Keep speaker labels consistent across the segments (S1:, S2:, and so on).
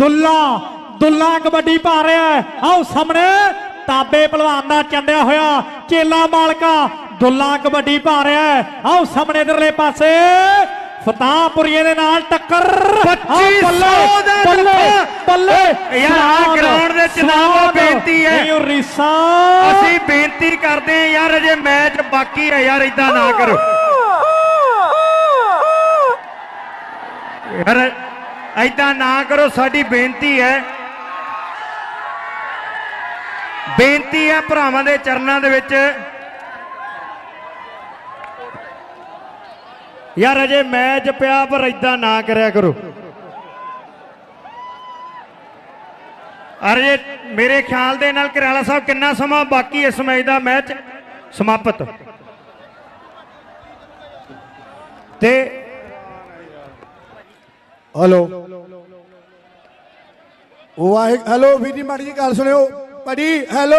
S1: ਦੁੱਲਾ ਦੁੱਲਾ ਕਬੱਡੀ ਪਾ ਰਿਹਾ ਆਓ ਸਾਹਮਣੇ ਤਾਬੇ ਪਹਿਲਵਾਨ ਦਾ ਚੰਡਿਆ ਹੋਇਆ ਚੇਲਾ ਮਾਲਕਾ ਦੁੱਲਾ ਕਬੱਡੀ ਪਾ ਰਿਹਾ ਆਓ ਸਾਹਮਣੇ ਇਧਰਲੇ ਪਾਸੇ ਫਤਾਹਪੁਰੀਏ ਦੇ ਨਾਲ ਟੱਕਰ। ਆਓ
S2: 2500
S1: ਬੱਲੇ,
S2: ਦਾ
S1: ਬੱਲੇ
S2: ਯਾਰ
S1: ਸਵਾਦ,
S2: ground ਦੇ
S1: ਸਵਾਦ।
S2: ਬੇਨਤੀ ਹੈ।
S1: ਰੀਸਾ।
S2: ਅਸੀਂ ਬੇਨਤੀ ਕਰਦੇ ਹਾਂ ਯਾਰ ਅਜੇ ਮੈਚ ਬਾਕੀ ਹੈ ਯਾਰ ਇਦਾਂ ਨਾ ਕਰੋ। ਯਾਰ ਇਦਾਂ ਨਾ ਕਰੋ, ਸਾਡੀ ਬੇਨਤੀ ਹੈ। ਬੇਨਤੀ ਹੈ ਭਰਾਵਾਂ ਦੇ ਚਰਨਾਂ ਦੇ ਵਿੱਚ। ਯਾਰ ਅਜੇ ਮੈਚ ਪਿਆ ਪਰ ਇਦਾਂ ਨਾ ਕਰਿਆ ਕਰੋ। ਅਰੇ, ਮੇਰੇ ਖਿਆਲ ਦੇ ਨਾਲ ਕਰਿਆਲਾ ਸਾਹਿਬ ਕਿੰਨਾ ਸਮਾਂ ਬਾਕੀ ਇਸ ਮੈਚ ਦਾ ਮੈਚ ਸਮਾਪਤ। ਤੇ
S3: ਹਲੋ ਵਾਹਿ ਹੈਲੋ ਵੀਰ ਜੀ, ਮਾੜੀ ਜੀ ਗੱਲ ਸੁਣਿਓ। ਭਾਜੀ ਹੈਲੋ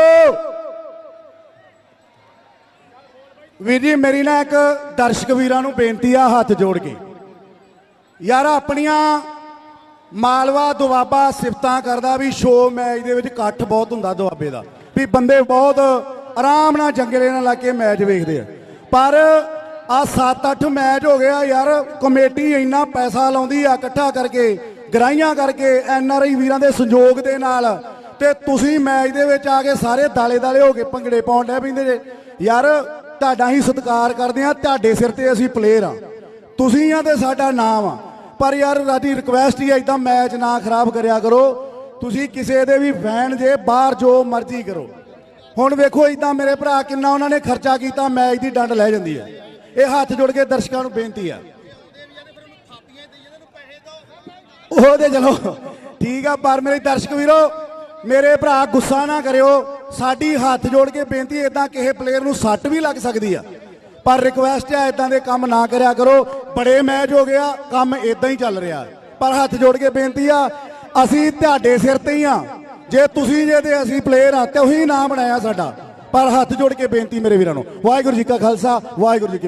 S3: ਵੀਰ ਜੀ, ਮੇਰੀ ਨਾ ਇੱਕ ਦਰਸ਼ਕ ਵੀਰਾਂ ਨੂੰ ਬੇਨਤੀ ਆ ਹੱਥ ਜੋੜ ਕੇ। ਯਾਰ, ਆਪਣੀਆਂ ਮਾਲਵਾ ਦੁਆਬਾ ਸਿਫਤਾਂ ਕਰਦਾ ਵੀ ਸ਼ੋ ਮੈਚ ਦੇ ਵਿੱਚ ਇਕੱਠ ਬਹੁਤ ਹੁੰਦਾ ਦੁਆਬੇ ਦਾ। ਵੀ ਬੰਦੇ ਬਹੁਤ ਆਰਾਮ ਨਾਲ ਜੰਗਲੇ ਨਾਲ ਲਾ ਕੇ ਮੈਚ ਵੇਖਦੇ ਆ। ਪਰ ਆ 7-8 ਮੈਚ ਹੋ ਗਿਆ ਯਾਰ, ਕਮੇਟੀ ਇੰਨਾ ਪੈਸਾ ਲਾਉਂਦੀ ਆ ਇਕੱਠਾ ਕਰਕੇ, ਗਰਾਈਆਂ ਕਰਕੇ, ਐਨ ਆਰ ਆਈ ਵੀਰਾਂ ਦੇ ਸੰਯੋਗ ਦੇ ਨਾਲ। ਤੇ ਤੁਸੀਂ ਮੈਚ ਦੇ ਵਿੱਚ ਆ ਕੇ ਸਾਰੇ ਦਾਲੇ ਦਾਲੇ ਹੋ ਕੇ ਭੰਗੜੇ ਪਾਉਣ ਲੈ ਪੈਂਦੇ ਜੇ। ਯਾਰ, ਤੁਹਾਡਾ ਹੀ ਸਤਿਕਾਰ ਕਰਦੇ ਆ, ਤੁਹਾਡੇ ਸਿਰ ਤੇ ਅਸੀਂ ਪਲੇਅਰ ਆ। ਤੁਸੀਂ ਆ ਤੇ ਸਾਡਾ ਨਾਮ ਆ। ਪਰ ਯਾਰ, ਸਾਡੀ ਰਿਕੁਐਸਟ ਹੀ ਆ ਇਦਾਂ ਮੈਚ ਨਾ ਖਰਾਬ ਕਰਿਆ ਕਰੋ। ਤੁਸੀਂ ਕਿਸੇ ਦੇ ਵੀ ਫੈਨ ਜੇ, ਬਾਹਰ ਜੋ ਮਰਜ਼ੀ ਕਰੋ। ਹੁਣ ਵੇਖੋ ਇਦਾਂ ਮੇਰੇ ਭਰਾ ਕਿੰਨਾ ਉਹਨਾਂ ਨੇ ਖਰਚਾ ਕੀਤਾ, ਮੈਚ ਦੀ ਡੰਡ ਲੈ ਜਾਂਦੀ ਹੈ ਇਹ ਹੱਥ ਜੋੜ ਕੇ ਦਰਸ਼ਕਾਂ ਨੂੰ ਬੇਨਤੀ ਆ। ਉਹ ਤੇ ਚਲੋ, ਠੀਕ ਆ, ਪਰ ਮੇਰੇ ਦਰਸ਼ਕ ਵੀਰੋ, ਮੇਰੇ ਭਰਾ ਗੁੱਸਾ ਨਾ ਕਰਿਓ। ਸਾਡੀ ਹੱਥ ਜੋੜ ਕੇ ਬੇਨਤੀ ਇਦਾਂ ਕਿਸੇ ਪਲੇਅਰ ਨੂੰ ਸੱਟ ਵੀ ਲੱਗ ਸਕਦੀ ਆ। ਪਰ ਰਿਕੁਐਸਟ ਹੈ ਇਦਾਂ ਦੇ ਕੰਮ ਨਾ ਕਰਿਆ ਕਰੋ। ਬੜੇ ਮੈਚ ਹੋ ਗਿਆ ਕੰਮ ਇਦਾਂ ਹੀ ਚੱਲ ਰਿਹਾ। ਪਰ ਹੱਥ ਜੋੜ ਕੇ ਬੇਨਤੀ ਆ, ਅਸੀਂ ਤੁਹਾਡੇ ਸਿਰ ਤੇ ਹੀ ਆ। ਜੇ ਤੁਸੀਂ ਜੇ ਤੇ ਅਸੀਂ ਪਲੇਅਰ ਆ, ਤੇ ਉਹੀ ਨਾਮ ਬਣਾਇਆ ਸਾਡਾ। ਪਰ ਹੱਥ ਜੋੜ ਕੇ ਬੇਨਤੀ ਮੇਰੇ ਵੀਰਾਂ ਨੂੰ। ਵਾਹਿਗੁਰੂ ਜੀ ਕਾ ਖਾਲਸਾ, ਵਾਹਿਗੁਰੂ ਜੀ ਕੀ